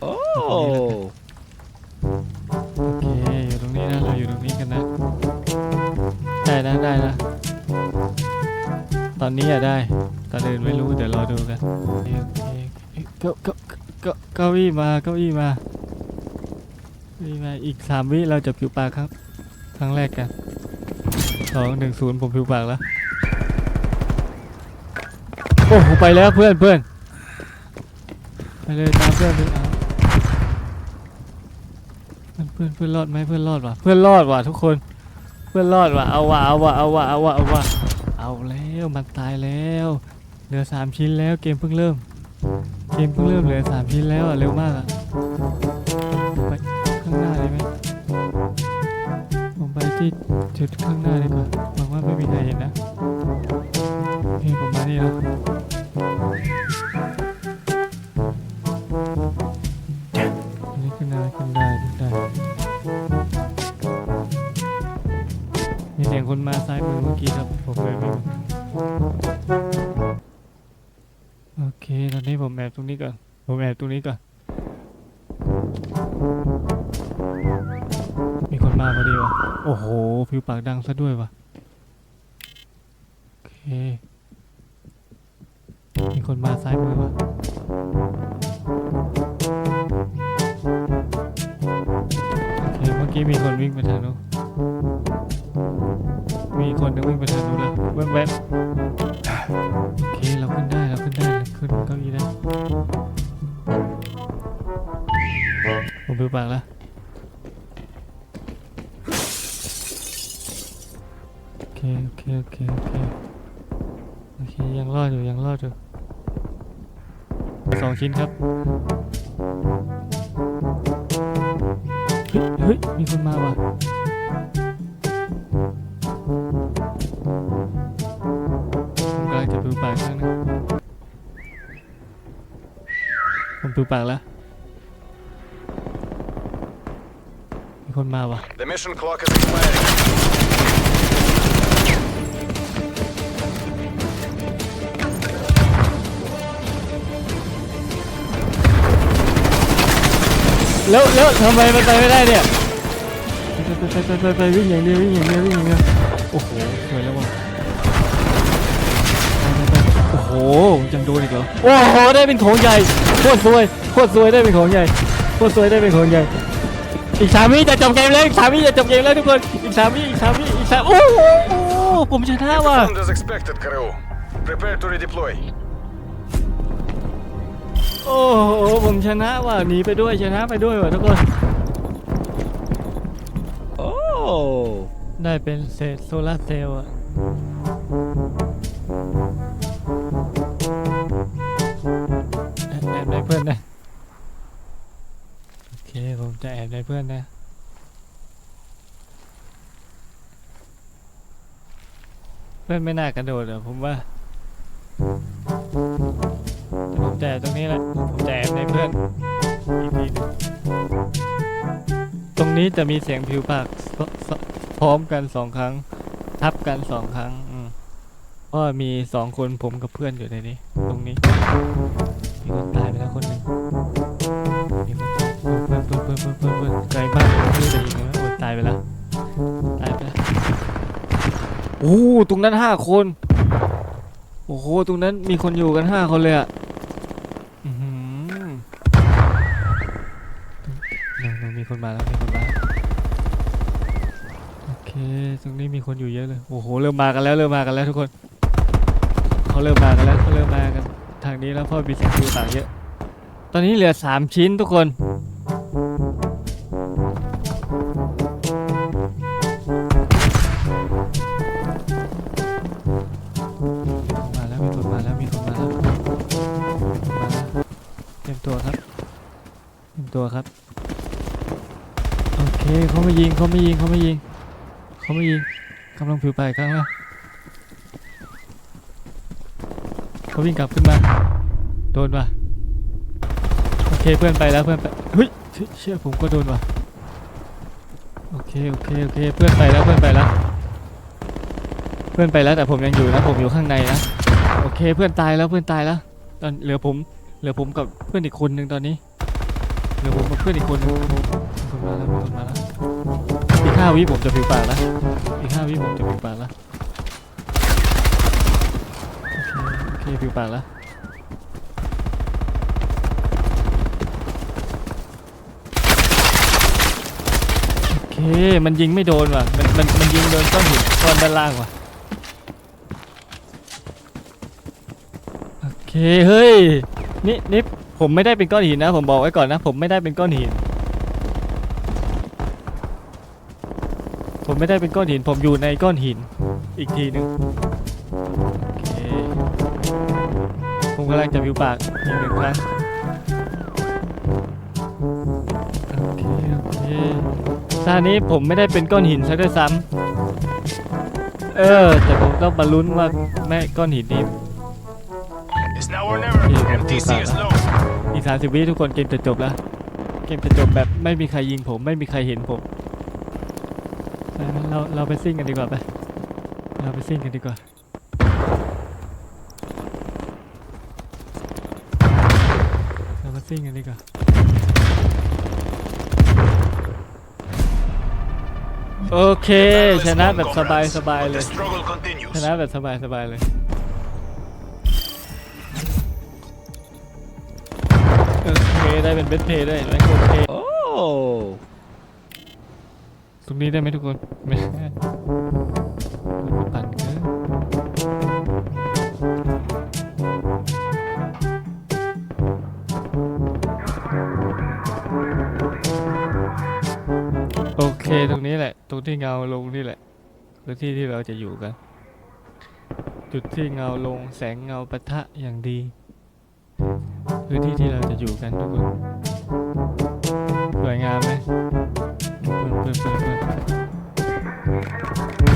โอ้โอเคอยู่ตรงนี้นะเราอยู่ตรงนี้กันนะ ได้นะได้นะ ตอนนี้อะได้ ตอนอื่นไม่รู้เดี๋ยวรอดูกันโอเคโอเคเก้าเก้าเก้าเก้าอี้มาเก้าอี้มาเก้าอี้มาอีกสามวิเราจะผิวปากครับ ครั้งแรกกันสองหนึ่งศูนย์ผมผิวปากแล้ว โอ้โหไปแล้วเพื่อนเพื่อนไปเลยตามเพื่อนไปเอา พื่อนเพื่อนเพื่อนรอดไหมเพื่อนรอดว่ะเพื่อนรอดว่ะทุกคน เพื่อนรอดว่ะเอาว่ะเอาว่ะเอาว่ะเอาว่ะเอาว่ะเอาแล้วมันตายแล้วเหลือสามชิ้นแล้วเกมเพิ่งเริ่ม เกมเพิ่งเริ่มเหลือสามชิ้นแล้วอะเร็วมากอะไปข้างหน้าเลยไหมผมไปที่จุดข้างหน้าดีกว่าหวังว่าไม่มีใครเห็นนะโอเคผมมานี่แล้ว นี้ก่อนผมแอบตรงนี้ก่อน มีคนมาพอดีวะโอ้โห ผิวปากดังซะด้วยวะโอเค มีคนมาซ้ายมือวะโอเคเมื่อกี้มีคนวิ่งไปทางนู้นมีคนนึงวิ่งไปทางนู้นแล้วแว๊บๆโอเค เราขึ้นได้ เราขึ้นได้เราขึ้นเก้าอี้ได้ ผมปิวปากแล้วโอเคโอเคโอเคโอเคโอเคยังรอดอยู่ยังรอดอยู่สองชิ้นครับเฮ้ยเฮ้ยมีคนมาว่ะผมกำลังจะปิวปากครั้งนึงผมปิวปากแล้ว คนมาว่ะ The mission clock is expiring. แล้วแล้วทำไมมันไปไม่ได้เนี่ยไปไปไปไปไปวิ่งอย่างเดียววิ่งอย่างเดียววิ่งอย่างเดียวโอ้โหสวยแล้วว่ะไปไปไปโอ้โหยังโดนอีกเหรอโอ้โหได้เป็นของใหญ่โคตรสวยโคตรสวยได้เป็นของใหญ่โคตรสวยได้เป็นของใหญ่ อีกสามวิจะจบเกมแล้วอีกสามวิจะจบเกมแล้วทุกคนอีกสามวิอีกสามวิอีกสามโอ้โหผมชนะว่ะ Performed as expected, crew. Prepare to redeploy. โอ้โหผมชนะว่ะหนีไปด้วยชนะไปด้วยว่ะทุกคน โอ้ ได้เป็นเศษโซลาร์เซลล์อะ จะแอบในเพื่อนนะเพื่อนไม่น่ากระโดดอะผมว่าผมจะแอบตรงนี้แหละผมจะแอบในเพื่อนอีกทีนึงตรงนี้จะมีเสียงผิวปากพร้อมกันสองครั้ง ทับกันสองครั้ง อืมเพราะมีสองคนผมกับเพื่อนอยู่ในนี้ ตรงนี้ โอ้โหตรงนั้นห้าคน โอ้โห ตรงนั้นมีคนอยู่กันห้าคนเลยอะอือหือนั่นมีคนมาแล้ว มีคนมา โอเค ตรงนี้มีคนอยู่เยอะเลย โอ้โห เริ่มมากันแล้ว เริ่มมากันแล้วทุกคน เขาเริ่มมากันแล้วเขาเริ่มมากัน ทางนี้แล้วพราะมีเสียงดูต่างเยอะ ตอนนี้เหลือสามชิ้นทุกคน รียมตัวครับเตรียมตัวครับ โอเคเขาไม่ยิงเขาไม่ยิงเขาไม่ยิงเขาไม่ยิงกำลังผิวไปครั้งแล้วเขาวิ่งกลับขึ้นมา โดนว่ะโอเคเพื่อนไปแล้วเพื่อนไปเฮ้ยเชี่ยเชื่อผมก็โดนว่ะโอเคโอเคโอเคเพื่อนไปแล้วเพื่อนไปแล้ว เพื่อนไปแล้วแต่ผมยังอยู่นะผมอยู่ข้างในนะโอเคเพื่อนตายแล้วเพื่อนตายแล้ว ตอนเหลือผม เหลือผมกับเพื่อนอีกคนหนึ่งตอนนี้ เหลือผมกับเพื่อนอีกคนนึงคนมาแล้วคนมาแล้ว อีกห้าวิผมจะผิวปากแล้วอีกห้าวิผมจะผิวปากแล้วโอเคโอเคผิวปากแล้วโอเค มันยิงไม่โดนว่ะ มันมันมันยิงโดนก้อนหินก้อนด้านล่างว่ะโอเค เฮ้ย นี่นี่ผมไม่ได้เป็นก้อนหินนะ ผมบอกไว้ก่อนนะ ผมไม่ได้เป็นก้อนหิน ผมไม่ได้เป็นก้อนหิน ผมอยู่ในก้อนหิน อีกทีหนึงโอเคผมกำลังจะวิวปากอีกหนึ่งครั้งโอเคโอเคตอนนี้ผมไม่ได้เป็นก้อนหินซะด้วยซ้ำเออ แต่ผมต้องมาลุ้นว่าแม่ก้อนหินนี้ อีกสามสิบวิทุกคนเกมจะจบแล้ว เกมจะจบแบบไม่มีใครยิงผม ไม่มีใครเห็นผมไปงั้นเราเราไปซิ่งกันดีกว่าไป เราไปซิ่งกันดีกว่า เรามาซิ่งกันดีกว่า โอเค ชนะแบบสบายสบายๆเลย struggle continues. ชนะแบบสบายสบายๆเลย ได้เป็นเบสเพย์ด้วยแรงโคเพย์โอ้ตรงนี้ได้ไหมทุกคนไม่ได้ปั่นเกินโอเคตรงนี้แหละ ตรงที่เงาลงนี่แหละคือที่ที่เราจะอยู่กัน จุดที่เงาลงแสงเงาปะทะอย่างดี พื้นที่ที่เราจะอยู่กันทุกคนสวยงามไหมเพื่อนเพื่อนเพื่อนเพื่อน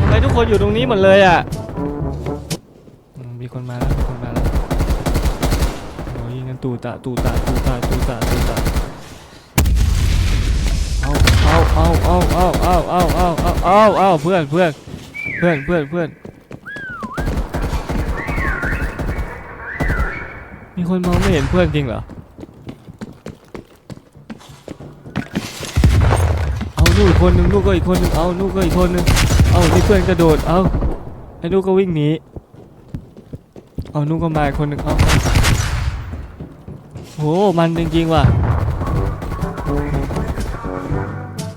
ทำไมทุกคนอยู่ตรงนี้หมดเลยอะอืมมีคนมาแล้วมีคนมาแล้วโอ้ยยิงกันตูตะตูตะตูตะตูตะตูตะเอาเอาเอาเอาเอาเอาเอาเอาเอาเอาเอาเพื่อนเพื่อนเพื่อนเพื่อนเพื่อน มีคนมองไม่เห็นเพื่อนจริงเหรอ เอานู่นอีกคนหนึ่งนู่นก็อีกคนหนึ่งเอานู่นก็อีกคนหนึ่งเอานี่เพื่อนกระโดด เอาไอ้นู่นก็วิ่งหนี เอานู่นก็มาอีกคนหนึ่งเอาโหมันจริงๆว่ะ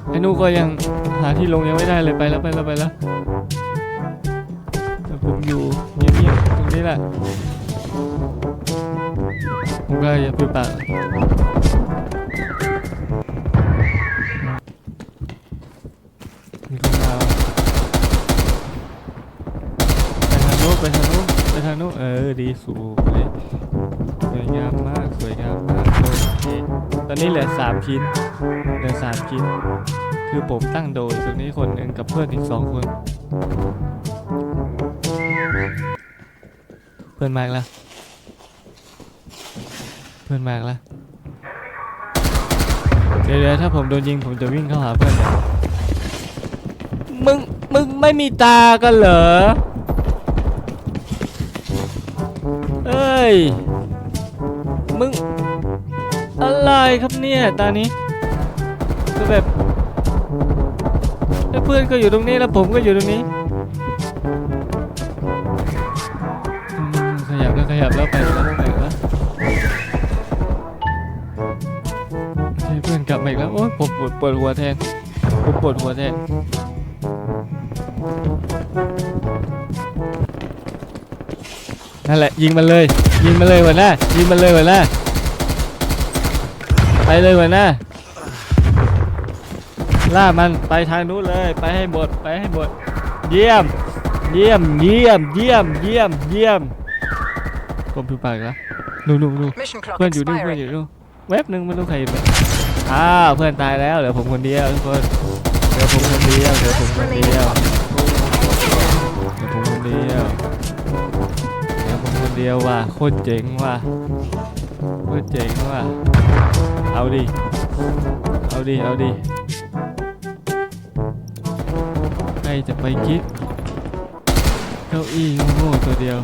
ไอ้นูก็ยังหาที่ลงยังไม่ได้เลยไปแล้วไปแล้วไปแล้วแต่ผมอยู่เงียบๆตรงนี้แหละ ผมก็อย่าพูดปากมีคนมาว่ะไปทานู้นไปทานู้นไปทานู้นเออดีสูเลยสวยงามมาก สวยงามมากโอเคตอนนี้เหลือสามชิ้น เหลือสามชิ้น คือผมตั้งโดยตรงนี้คนหนึ่งกับเพื่อนอีกสองคน เพื่อนมากแล้ว พื่อนมาอีกแล้วเดี๋ยวเดี๋ยวถ้าผมโดนยิงผมจะวิ่งเข้าหาเพื่อนเลยมึง มึงไม่มีตากันเหรอ เอ้ย มึง อะไรครับเนี่ย ตานี้ก็แบบแล้วเพื่อนก็อยู่ตรงนี้แล้วผมก็อยู่ตรงนี้อืมขยับแล้วขยับแล้วไปแล้ว อนกลับมาอีกแล้ว โอ๊ยผมปวดปวดหัวแทนผมปวดหัวแทนนั่นแหละยิงมันเลย ยิงมันเลยหัวหน้ายิงมันเลยหัวหน้าไปเลยหัวหน้าล่ามันไปทางนู้นเลยไปให้หมดไปให้หมดเยี่ยม เยี่ยมเยี่ยมเยี่ยมเยี่ยมเยี่ยมผมผิวปากแล้วนู่นนู่นนู่น Mission clock เพื่อนอยู่นู่นเพื่อน expiring. อยู่นู่นเว็บหนึ่งไม่รู้ใครอยู่ไหน อ้าวเพื่อนตายแล้วเหลือผมคนเดียวทุกคนเหลือผมคนเดียวเหลือผมคนเดียวเหลือผมคนเดียวเหลือผมคนเดียวว่ะโคตรเจ๋งว่ะโคตรเจ๋งว่ะเอาดิเอาดิเอาดิใครจะไปคิดเก้าอี้โง่ตัวเดียว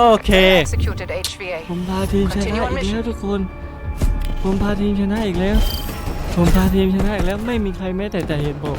โอเค Executed HVA. ผมพาทีมชนะอีกแล้วทุกคน ผมพาทีมชนะอีกแล้ว ผมพาทีมชนะอีกแล้วไม่มีใครแม้แต่จะเห็นผม